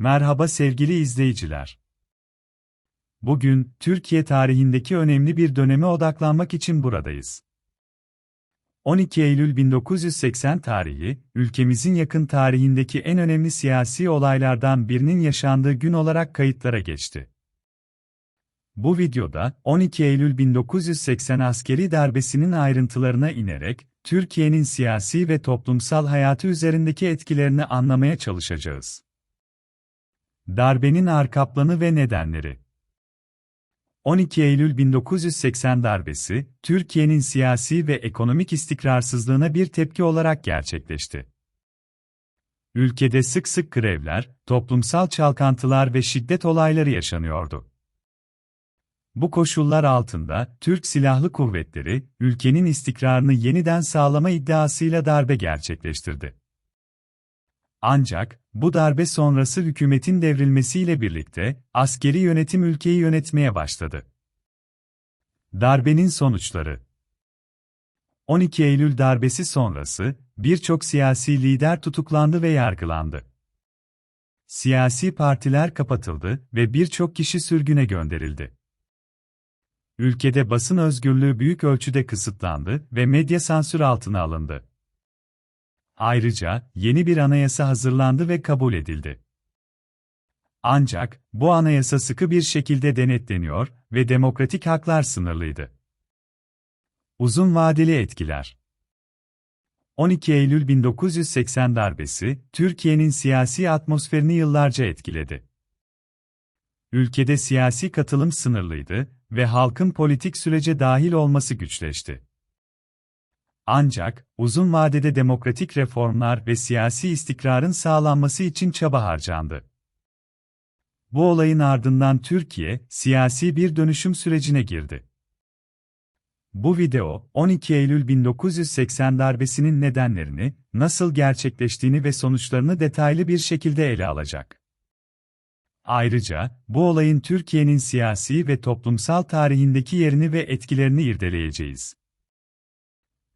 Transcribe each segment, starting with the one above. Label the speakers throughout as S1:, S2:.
S1: Merhaba sevgili izleyiciler. Bugün, Türkiye tarihindeki önemli bir döneme odaklanmak için buradayız. 12 Eylül 1980 tarihi, ülkemizin yakın tarihindeki en önemli siyasi olaylardan birinin yaşandığı gün olarak kayıtlara geçti. Bu videoda, 12 Eylül 1980 askeri darbesinin ayrıntılarına inerek, Türkiye'nin siyasi ve toplumsal hayatı üzerindeki etkilerini anlamaya çalışacağız. Darbenin arka planı ve nedenleri 12 Eylül 1980 darbesi, Türkiye'nin siyasi ve ekonomik istikrarsızlığına bir tepki olarak gerçekleşti. Ülkede sık sık grevler, toplumsal çalkantılar ve şiddet olayları yaşanıyordu. Bu koşullar altında Türk Silahlı Kuvvetleri, ülkenin istikrarını yeniden sağlama iddiasıyla darbe gerçekleştirdi. Ancak, bu darbe sonrası hükümetin devrilmesiyle birlikte, askeri yönetim ülkeyi yönetmeye başladı. Darbenin sonuçları 12 Eylül darbesi sonrası, birçok siyasi lider tutuklandı ve yargılandı. Siyasi partiler kapatıldı ve birçok kişi sürgüne gönderildi. Ülkede basın özgürlüğü büyük ölçüde kısıtlandı ve medya sansür altına alındı. Ayrıca, yeni bir anayasa hazırlandı ve kabul edildi. Ancak, bu anayasa sıkı bir şekilde denetleniyor ve demokratik haklar sınırlıydı. Uzun vadeli etkiler 12 Eylül 1980 darbesi, Türkiye'nin siyasi atmosferini yıllarca etkiledi. Ülkede siyasi katılım sınırlıydı ve halkın politik sürece dahil olması güçleşti. Ancak, uzun vadede demokratik reformlar ve siyasi istikrarın sağlanması için çaba harcandı. Bu olayın ardından Türkiye, siyasi bir dönüşüm sürecine girdi. Bu video, 12 Eylül 1980 darbesinin nedenlerini, nasıl gerçekleştiğini ve sonuçlarını detaylı bir şekilde ele alacak. Ayrıca, bu olayın Türkiye'nin siyasi ve toplumsal tarihindeki yerini ve etkilerini irdeleyeceğiz.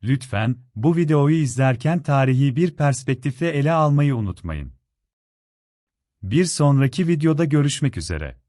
S1: Lütfen, bu videoyu izlerken tarihi bir perspektifle ele almayı unutmayın. Bir sonraki videoda görüşmek üzere.